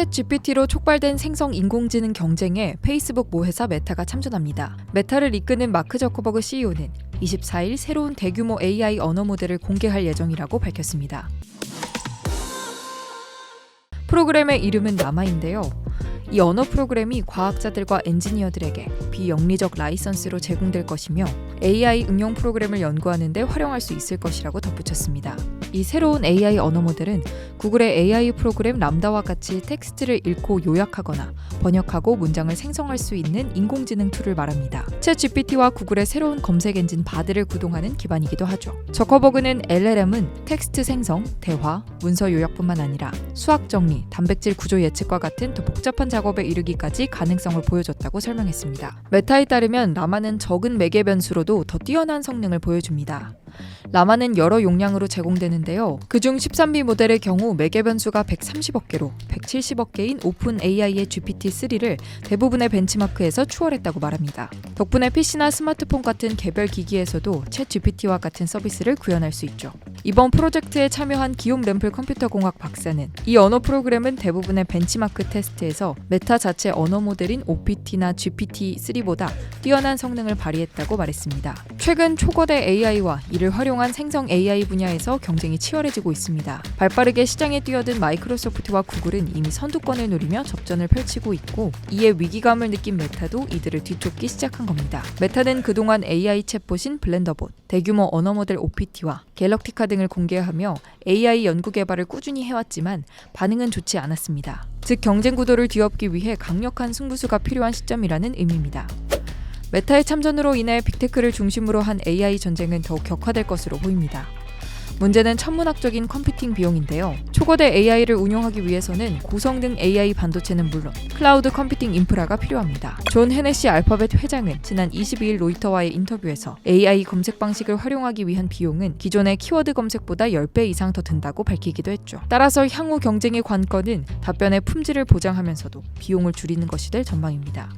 챗 GPT로 촉발된 생성 인공지능 경쟁에 페이스북 모회사 메타가 참전합니다. 메타를 이끄는 마크 저커버그 CEO는 24일 새로운 대규모 AI 언어 모델을 공개할 예정이라고 밝혔습니다. 프로그램의 이름은 라마인데요. 이 언어 프로그램이 과학자들과 엔지니어들에게 비영리적 라이선스로 제공될 것이며 AI 응용 프로그램을 연구하는 데 활용할 수 있을 것이라고 덧붙였습니다. 이 새로운 AI 언어 모델은 구글의 AI 프로그램 람다와 같이 텍스트를 읽고 요약하거나 번역하고 문장을 생성할 수 있는 인공지능 툴을 말합니다. 챗 GPT와 구글의 새로운 검색 엔진 바드를 구동하는 기반이기도 하죠. 저커버그는 LLM은 텍스트 생성, 대화, 문서 요약뿐만 아니라 수학 정리, 단백질 구조 예측과 같은 더 복잡한 작업에 이르기까지 가능성을 보여줬다고 설명했습니다. 메타에 따르면 라마는 적은 매개 변수로도 더 뛰어난 성능을 보여줍니다. 라마는 여러 용량으로 제공되는데요. 그중 13B 모델의 경우 매개 변수가 130억 개로 170억 개인 오픈 AI의 GPT-3를 대부분의 벤치마크에서 추월했다고 말합니다. 덕분에 PC나 스마트폰 같은 개별 기기에서도 챗 GPT와 같은 서비스를 구현할 수 있죠. 이번 프로젝트에 참여한 기욤 램플 컴퓨터 공학 박사는 이 언어 프로그램은 대부분의 벤치마크 테스트에서 메타 자체 언어 모델인 OPT나 GPT-3보다 뛰어난 성능을 발휘했다고 말했습니다. 최근 초거대 AI와 이를 활용한 생성 AI 분야에서 경쟁이 치열해지고 있습니다. 발빠르게 시장에 뛰어든 마이크로소프트와 구글은 이미 선두권을 노리며 접전을 펼치고 있고 이에 위기감을 느낀 메타도 이들을 뒤쫓기 시작한 겁니다. 메타는 그동안 AI 챗봇인 블렌더봇, 대규모 언어 모델 OPT와 갤럭티카 등을 공개하며 AI 연구 개발을 꾸준히 해왔지만 반응은 좋지 않았습니다. 즉 경쟁 구도를 뒤엎기 위해 강력한 승부수가 필요한 시점이라는 의미입니다. 메타의 참전으로 인해 빅테크를 중심으로 한 AI 전쟁은 더욱 격화될 것으로 보입니다. 문제는 천문학적인 컴퓨팅 비용인데요. 초거대 AI를 운용하기 위해서는 고성 능 AI 반도체는 물론 클라우드 컴퓨팅 인프라가 필요합니다. 존 헤네시 알파벳 회장은 지난 22일 로이터와의 인터뷰에서 AI 검색 방식을 활용하기 위한 비용은 기존의 키워드 검색보다 10배 이상 더 든다고 밝히기도 했죠. 따라서 향후 경쟁의 관건은 답변의 품질을 보장하면서도 비용을 줄이는 것이 될 전망입니다.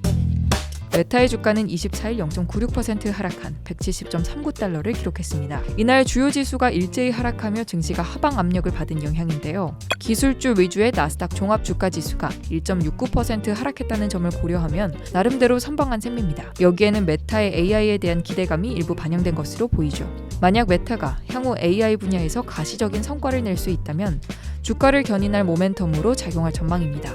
메타의 주가는 24일 0.96% 하락한 170.39달러를 기록했습니다. 이날 주요 지수가 일제히 하락하며 증시가 하방 압력을 받은 영향인데요. 기술주 위주의 나스닥 종합 주가 지수가 1.69% 하락했다는 점을 고려하면 나름대로 선방한 셈입니다. 여기에는 메타의 AI에 대한 기대감이 일부 반영된 것으로 보이죠. 만약 메타가 향후 AI 분야에서 가시적인 성과를 낼 수 있다면 주가를 견인할 모멘텀으로 작용할 전망입니다.